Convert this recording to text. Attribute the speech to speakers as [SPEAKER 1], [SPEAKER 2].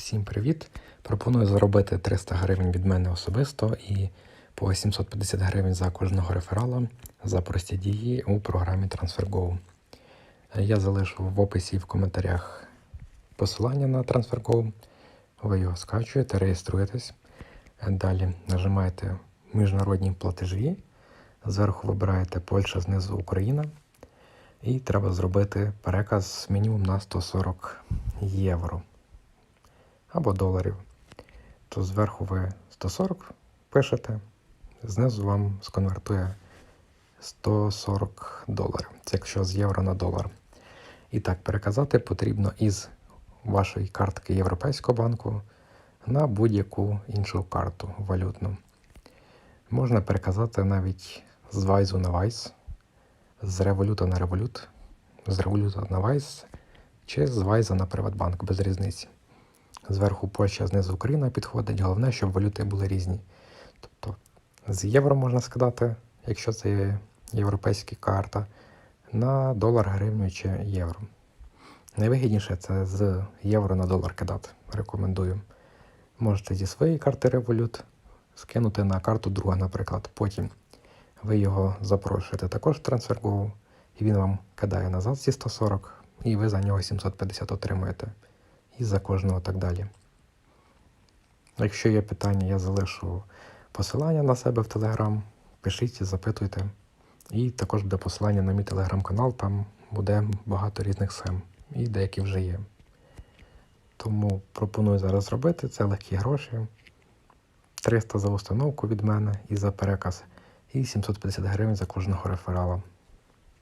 [SPEAKER 1] Всім привіт! Пропоную заробити 300 гривень від мене особисто і по 750 гривень за кожного реферала за прості дії у програмі TransferGo. Я залишу в описі і в коментарях посилання на TransferGo. Ви його скачуєте, реєструєтесь. Далі нажимаєте Міжнародні платежі. Зверху вибираєте Польща, знизу Україна. І треба зробити переказ мінімум на 140 євро або доларів. То зверху ви 140 пишете, знизу вам сконвертує 140 доларів. Це якщо з євро на долар. І так, переказати потрібно із вашої картки Європейського банку на будь-яку іншу карту валютну. Можна переказати навіть з Вайзу на Вайс, з революта на револют, з революта на Вайс чи з Вайза на Приватбанк без різниці. Зверху Польща, знизу Україна підходить. Головне, щоб валюти були різні. Тобто з євро можна скидати, якщо це європейська карта, на долар, гривню чи євро. Найвигідніше це з євро на долар кидати. Рекомендую. Можете зі своєї карти Revolut скинути на карту друга, наприклад. Потім ви його запрошуєте також в TransferGo, і він вам кидає назад ці 140, і ви за нього 750 отримуєте і за кожного так далі. Якщо є питання, я залишу посилання на себе в Телеграм. Пишіть, запитуйте. І також буде посилання на мій телеграм-канал, там буде багато різних схем, і деякі вже є. Тому пропоную зараз зробити це легкі гроші. 300 за установку від мене і за переказ, і 750 гривень за кожного реферала.